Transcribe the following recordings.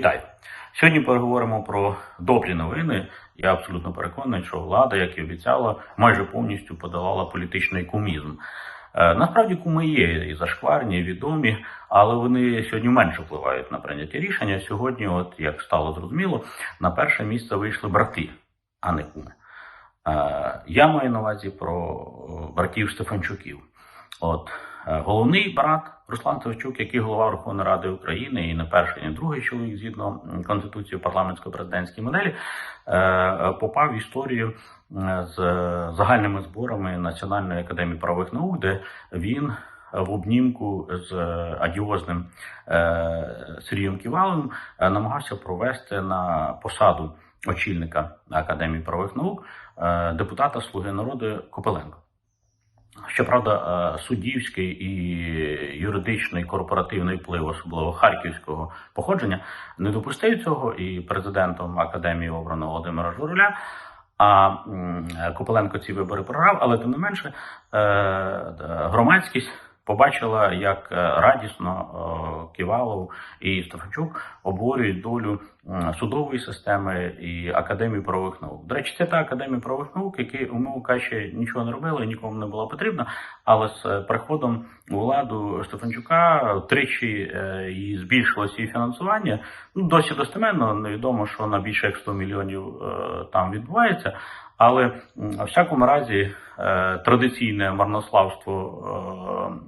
Вітаю! Сьогодні поговоримо про добрі новини. Я абсолютно переконаний, що влада, як і обіцяла, майже повністю подолала політичний кумізм. Е, Насправді куми є і зашкварні, і відомі, але вони сьогодні менше впливають на прийняті рішення. Сьогодні, от як стало зрозуміло, на перше місце вийшли брати, а не куми. Е, Я маю на увазі про е, братів Стефанчуків. От головний брат Руслан Савчук, який голова Верховної Ради України, і не перший, і не другий чоловік згідно конституції парламентсько-президентської моделі, е, е, попав в історію е, з загальними зборами Національної академії правових наук, де він в обнімку з адіозним е, Сергієм Ківаловим е, намагався провести на посаду очільника Академії правових наук е, депутата Слуги народу Копеленко. Щоправда, е, суддівський і юридичний корпоративний вплив, особливо харківського походження, не допустив цього, і президентом академії обрано Володимира Журуля. А м, Копеленко ці вибори програв, але тим не менше е, громадськість побачила, як е, радісно е, Ківалов і Стефанчук обговорюють долю судової системи і академії правових наук. До речі, це та академія правових наук, які умовно кажучи, нічого не робили, нікому не була потрібна. Але з е, приходом у владу Стефанчука тричі е, і збільшилося її фінансування. Ну досі достеменно невідомо, що на більше як 100 мільйонів е, там відбувається. Але в всякому разі е, традиційне марнославство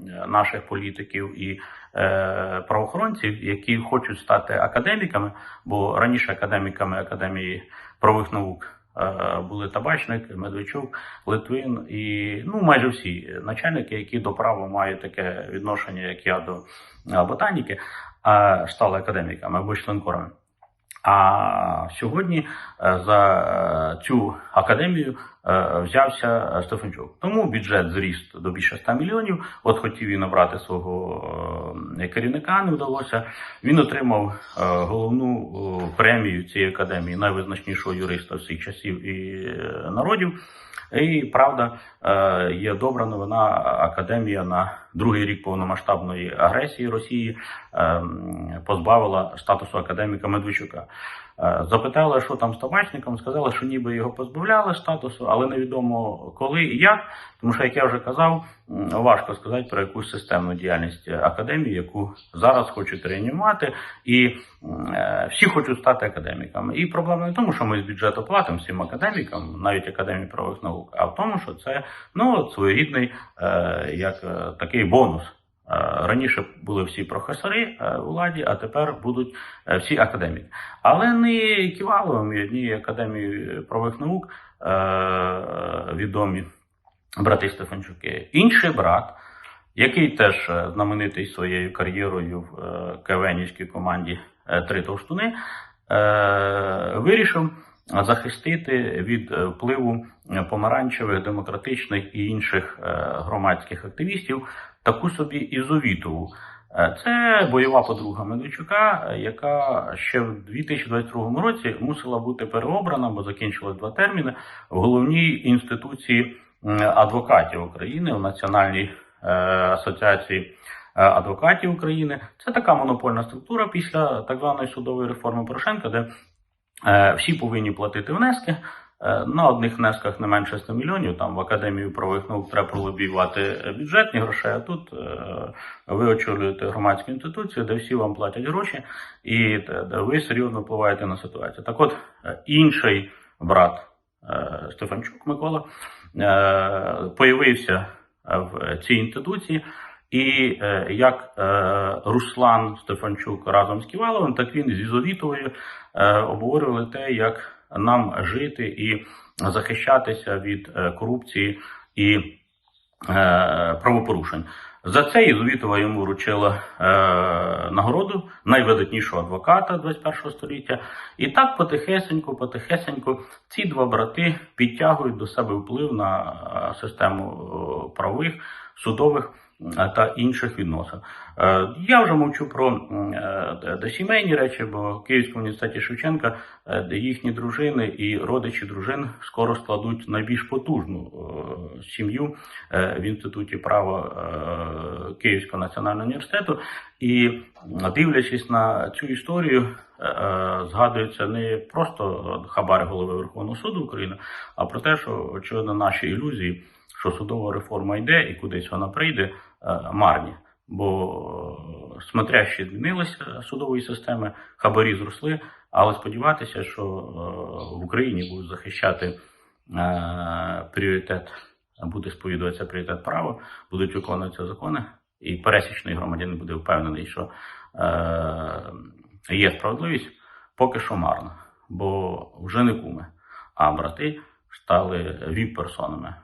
е, наших політиків і е, правоохоронців, які хочуть стати академіками, бо раніше академіками академії правових наук були Табачник, Медведчук, Литвин і ну майже всі начальники, які до права мають таке відношення, як я до ботаніки, а стали академіками або членкорами. А сьогодні е, за е, цю академію е, взявся Стефанчук. Тому бюджет зріс до більше 100 мільйонів. От хотів він обрати свого керівника, не вдалося. Він отримав головну премію цієї академії, найвизначнішого юриста всіх часів і народів. І правда, є добра новина. Академія на другий рік повномасштабної агресії Росії е, позбавила статусу академіка Медведчука. Е, Запитали, що там з табачником, сказали, що ніби його позбавляли статусу, але невідомо коли і як. Тому що, як я вже казав, важко сказати про якусь системну діяльність академії, яку зараз хочуть реанімувати, і е, всі хочуть стати академіками. І проблема не в тому, що ми з бюджету платимо всім академікам, навіть академії правових наук, а в тому, що це ну своєрідний е, як е, такий бонус. Е, Раніше були всі професори е, владі, а тепер будуть е, всі академіки. Але не Ківаловим і однією академією правових наук відомі брати Стефанчуки. Інший брат, який теж знаменитий своєю кар'єрою в кавенівській команді Три Товштуни, е, вирішив захистити від е, впливу е, помаранчевих, демократичних і інших е, громадських активістів таку собі Ізовітову. Це бойова подруга Медведчука, яка ще в 2022 році мусила бути переобрана, бо закінчилось два терміни в головній інституції адвокатів України в Національній асоціації адвокатів України. Це така монопольна структура після так званої судової реформи Порошенка, де всі повинні платити внески. Е, На одних внесках не менше 100 мільйонів. Там в академію правових наук треба пролобіювати бюджетні гроші. А тут е, ви очолюєте громадську інституцію, де всі вам платять гроші, і де ви серйозно впливаєте на ситуацію. Так, от е, інший брат е, Стефанчук Микола е, появився в цій інституції. І е, як е, Руслан Стефанчук разом з Ківаловим, так він з Ізовітовою е, обговорювали те, як нам жити і захищатися від корупції і правопорушень. За це Єзовітова йому вручила е, нагороду найвидатнішого адвоката 21 століття. І так потихесеньку, потихесеньку ці два брати підтягують до себе вплив на систему правових, судових та інших відносин. Е, Я вже мовчу про е, речі, бо в Київському університеті Шевченка е, їхні дружини і родичі дружин скоро складуть найбільш потужну сім'ю в інституті права Київського національного університету. І дивлячись на цю історію, згадується не просто хабар голови Верховного суду України, а про те, що очевидно наші ілюзії, що судова реформа йде і кудись вона прийде, е, марні. Бо е, смотрящі змінилися судової системи, хабарі зросли, але сподіватися, що е, в Україні будуть захищати е, пріоритет, буде сповідуватися пріоритет права, будуть виконуватися закони, і пересічний громадянин буде впевнений, що е, є справедливість, поки що марно. Бо вже не куми, а брати стали віп-персонами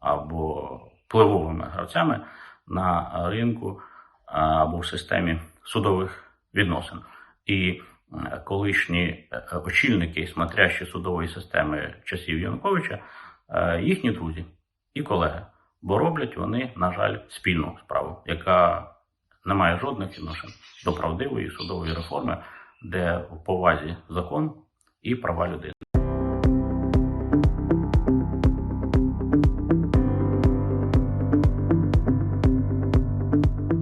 або впливовими гравцями на ринку або в системі судових відносин. І е, колишні е, очільники, смотрящі судової системи часів Януковича, е, їхні друзі і колеги, бо роблять вони, на жаль, спільну справу, яка не має жодних відношень до правдивої судової реформи, де в повазі закон і права людини.